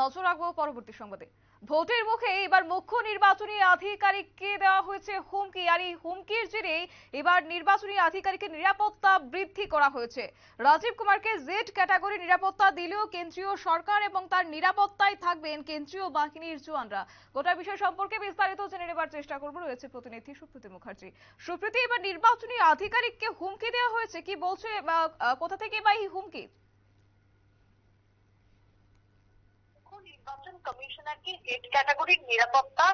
নজর রাখব পরবর্তী সংবাদে। ভোটের মুখে এবার মুখ্য নির্বাচনী আধিকারিককে দেওয়া হয়েছে হুমকি, আর এই হুমকির জেরে এবার নির্বাচনী আধিকারিকের নিরাপত্তা বৃদ্ধি করা হয়েছে। রাজীব কুমারকে জেড ক্যাটাগরি নিরাপত্তা দিলেও কেন্দ্রীয় সরকার এবং তার নিরাপত্তায় থাকবেন কেন্দ্রীয় বাহিনীর জওয়ানরা। গোটা বিষয় সম্পর্কে বিস্তারিত জেনে নেবার চেষ্টা করব রয়েছে প্রতিনিধি সুপ্রীতি মুখার্জি। সুপ্রীতি, এবার নির্বাচনী আধিকারিককে হুমকি দেওয়া হয়েছে, কি বলছে কোথা থেকে বা এই হুমকি মুখ্য নির্বাচন কমিশনারকে জেড ক্যাটাগরির নিরাপত্তা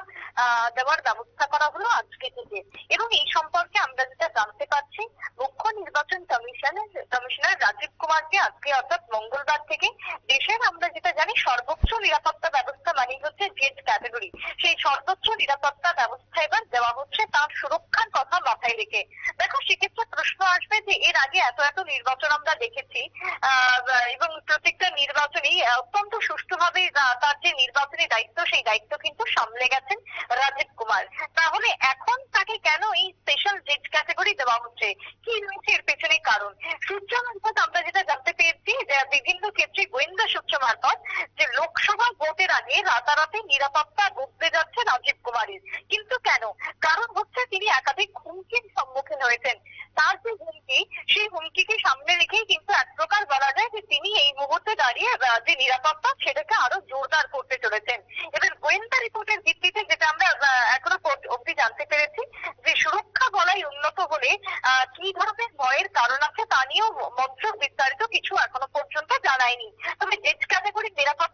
দেওয়ার ব্যবস্থা করা হলো আজকে থেকে। এবং এই সম্পর্কে আমরা যেটা জানতে পারছি, মুখ্য নির্বাচন কমিশনের কমিশনার রাজীব কুমারকে আজকে অর্থাৎ মঙ্গলবার থেকে দেশের আমরা যেটা জানি সর্বোচ্চ নিরাপত্তা ব্যবস্থা মানেই হচ্ছে জেড ক্যাটাগরি সেই সর্বোচ্চ নিরাপত্তা ব্যবস্থা এবার দেওয়া হচ্ছে তার সুরক্ষার কথা মাথায় রেখে দেখো সেক্ষেত্রে প্রশ্ন আসবে যে এর আগে এত এত নির্বাচন আমরা দেখেছি এবং প্রত্যেকটা নির্বাচনই অত্যন্ত সুষ্ঠুভাবে তার যে নির্বাচনী দায়িত্ব, সেই দায়িত্ব কিন্তু সামলে গেছেন রাজীব কুমার। তাহলে এখন তাকে কেন এই স্পেশাল জেড ক্যাটাগরি দেওয়া হচ্ছে? কি রয়েছে এর পেছনে কারণ? সূত্র মারফত আমরা যেটা জানতে পেরেছি বিভিন্ন ক্ষেত্রে গোয়েন্দা সূত্র মারফত যে লোকসভা ভোটের আগে রাতারাতি নিরাপত্তা বদলে যাচ্ছে রাজীব কুমারের। কিন্তু কেন? কারণ হচ্ছে তিনি একাধিক হুমকির সম্মুখীন হয়েছেন। তার যে হুমকি সেই হুমকিকে সামনে রেখেই কিন্তু এক প্রকার বলা যায় যে তিনি এই মুহূর্তে দাঁড়িয়ে যে নিরাপত্তা সেটাকে আরও জোরদার করতে চলেছেন। এবার গোয়েন্দা রিপোর্টের ভিত্তিতে যেটা আমরা এখনও অবধি জানতে পেরেছি, যে সুরক্ষা বলাই উন্নত হলে কি ধরনের ভয়ের কারণ আছে তা নিয়েও মন্ত্র বিস্তারিত কিছু এখনও পর্যন্ত জানায়নি। তবে জেড ক্যাটাগরির নিরাপত্তার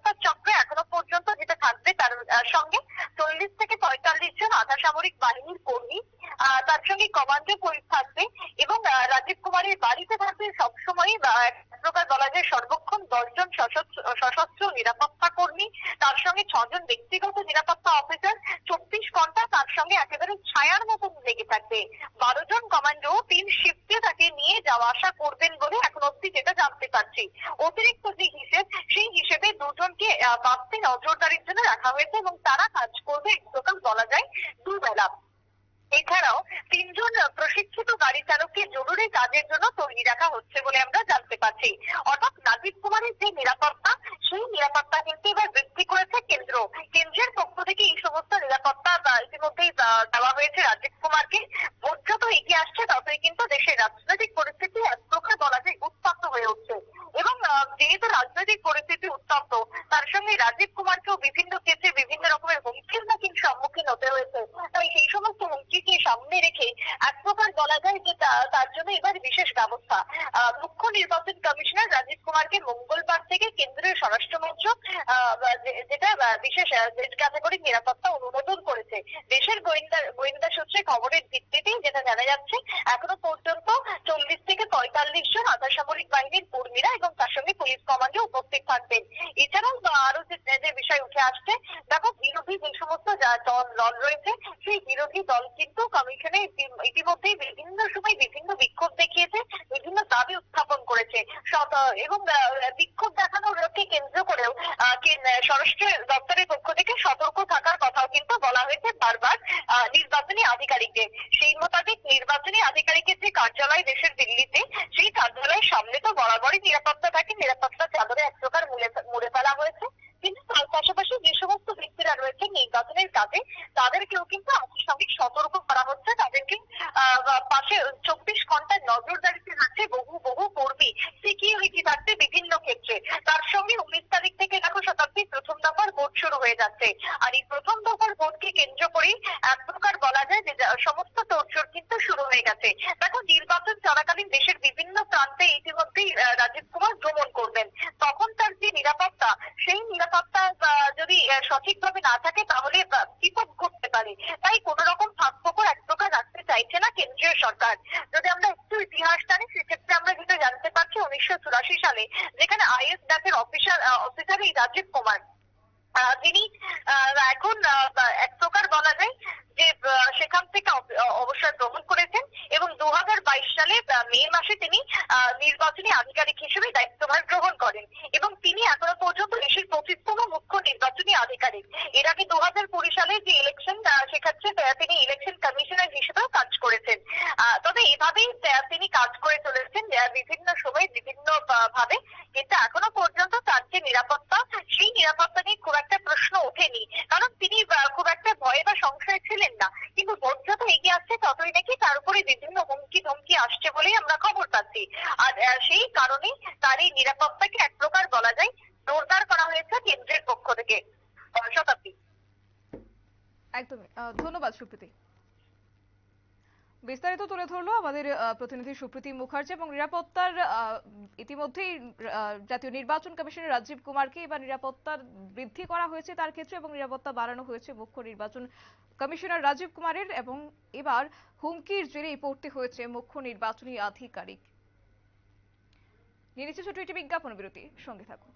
জন আধা সামরিক বাহিনীর কর্মী। তার সঙ্গে কমান্ডো থাকবে এবং রাজীব কুমারের বাড়িতে থাকবে সবসময় এক প্রকার বলা যায় সর্বক্ষণ দশজন সশস্ত্র নিরাপত্তা কর্মী। তার সঙ্গে ছজন ব্যক্তিগত নিরাপত্তা অফিসার চব্বিশ ঘণ্টা তার সঙ্গে একেবারে ছায়ার মতন লেগে থাকবে। বারো জন কমান্ডো তিন শিফটে তাকে নিয়ে যাওয়া আসা করবেন বলে এখন অব্দি যেটা জানতে পারছি। অতিরিক্ত যে হিসেব, সেই হিসেবে দুজনকে বাড়তি নজরদারির জন্য রাখা হয়েছে এবং তারা কাজ করবে এক প্রকার বলা যায় দুবেলা। এছাড়াও তিনজন প্রশিক্ষিত গাড়ি চালককে জরুরি কাজের জন্য তৈরি রাখা হচ্ছে বলে আমরা জানতে পারছি। অর্থাৎ রাজীব কুমারের যে নিরাপত্তা, সেই নিরাপত্তা কিন্তু এবার বৃদ্ধি করেছে কেন্দ্র। কেন্দ্রের পক্ষ থেকে এই সমস্ত নিরাপত্তা আহ, ইতিমধ্যেই আহ, দেওয়া হয়েছে রাজীব কুমারকে ভোট যত এগিয়ে আসছে ততই কিন্তু দেশের রাজনৈতিক পরিস্থিতি এক প্রকার বলা যায় উত্তপ্ত হয়ে উঠছে এবং আহ, যেহেতু রাজনৈতিক পরিস্থিতি উত্তপ্ত তার সঙ্গে রাজীব কুমারকেও বিভিন্ন ক্ষেত্রে বিভিন্ন রকমের হুমকির মুখীর সম্মুখীন হতে হয়েছে তাই সেই সমস্ত হুমকিকে সামনে রেখে এক প্রকার বলা যায় যে জন্য এবার বিশেষ ব্যবস্থা। মুখ্য নির্বাচন কমিশনার রাজীব কুমারকে মঙ্গলবার থেকে কেন্দ্রীয় স্বরাষ্ট্র মন্ত্রক যেটা বিশেষ জেড ক্যাটাগরির নিরাপত্তা অনুমোদন করেছে। দেশের গোয়েন্দা গোয়েন্দা সূত্রে খবরের ভিত্তিতেই যেটা জানা যাচ্ছে, এখনও পর্যন্ত চল্লিশ থেকে পঁয়তাল্লিশ জন আধা সামরিক বাহিনীর কর্মীরা এবং তার সঙ্গে পুলিশ কমান্ডো উপস্থিত থাকবেন। এছাড়াও আরও যে যে আসছে। দেখো, বিরোধী যে সমস্ত দল রয়েছে, সেই বিরোধী দল কিন্তু কমিশনে ইতি- ইতিমধ্যেই বিভিন্ন সময় বিভিন্ন বিক্ষোভ দেখিয়েছে, বিভিন্ন দাবি উত্থাপন করেছে। এবং বিক্ষোভ দেখানোরকে কেন্দ্র করেও স্বরাষ্ট্র দপ্তরের পক্ষ থেকে সতর্ক থাকার কথাও কিন্তু বলা হয়েছে বারবার নির্বাচনী আধিকারিকদের সেই মোতাবেক নির্বাচনী আধিকারিকের যে কার্যালয় দেশের দিল্লিতে, সেই কার্যালয়ের সামনে তো বরাবরই নিরাপত্তা থাকে, নিরাপত্তা চাদরে এক প্রকার মুড়ে মুড়ে ফেলা হয়েছে কিন্তু তার পাশাপাশি যে সমস্ত ব্যক্তিরা রয়েছেন নির্বাচনের কাজে তাদেরকেও কিন্তু আনুষ্ঠানিক সতর্ক করা হচ্ছে। তাদেরকে পাশে চব্বিশ ঘন্টায় নজরদারিতে রাখছে বহু বহু কর্মী। সিকিউরিটি থাকছে বিভিন্ন ক্ষেত্রে। তার সঙ্গে উনিশ তারিখ থেকে দেখো শতাব্দীর প্রথম দফার ভোট শুরু হয়ে যাচ্ছে। আর এই প্রথম দফার ভোটকে কেন্দ্র করেই এক প্রকার বলা যায় যে সমস্ত তোড়জোড় কিন্তু শুরু হয়ে গেছে। দেখো, নির্বাচন চলাকালীন দেশের বিভিন্ন প্রান্তে ইতিমধ্যেই রাজীব কুমার ভ্রমণ করবেন। তখন তার যে নিরাপত্তা, সেই নিরাপত্তা যদি সঠিকভাবে না থাকে, তাহলে বিপদ পারে। তাই কোন রকম ফাঁকফোকর এক প্রকার রাখতে চাইছে না কেন্দ্রীয় সরকার। যদি আমরা একটু ইতিহাস জানি সেক্ষেত্রে আমরা যেটা জানতে পারছি উনিশশো চুরাশি সালে যেখানে আইএস ডাকের অফিসার অফিসার এই রাজীব কুমার। আহ, এখন এক প্রকার বলা যায় যে সেখান থেকে অব- অবসর গ্রহণ করেছেন এবং দু হাজার বাইশ সালে মে মাসে তিনি নির্বাচনী আধিকারিক হিসেবে দায়িত্বভার গ্রহণ বিভিন্ন সময়ে বিভিন্ন ভাবে কিন্তু এখনও পর্যন্ত তার যে নিরাপত্তা, সেই নিরাপত্তা নিয়ে খুব একটা প্রশ্ন ওঠেনি। কারণ তিনি খুব একটা ভয়ে বা সংশয়ে ছিলেন না। কিন্তু ভোট যত এগিয়ে আসছে ততই নাকি তার উপরে বিভিন্ন হুমকি ধমকি আসছে বলেই আমরা খবর পাচ্ছি। আর সেই কারণে তার এই নিরাপত্তাকে এক প্রকার বলা যায় জোরদার করা হয়েছে কেন্দ্রের পক্ষ থেকে। শতাব্দী। একদমই। ধন্যবাদ, সুপ্রীতি। বিস্তারিত তুলে ধরলো আমাদের প্রতিনিধি সুপ্রীতি মুখার্জি এবং নিরাপত্তার ইতিমধ্যেই জাতীয় নির্বাচন কমিশনের রাজীব কুমারকে এবার নিরাপত্তার বৃদ্ধি করা হয়েছে তার ক্ষেত্রে এবং নিরাপত্তা বাড়ানো হয়েছে মুখ্য নির্বাচন কমিশনার রাজীব কুমারের এবং এবার হুমকির জেরেই পড়তে হয়েছে মুখ্য নির্বাচনী আধিকারিক। নিয়ে নিচ্ছে ছোট একটি বিজ্ঞাপন বিরতি, সঙ্গে থাকুন।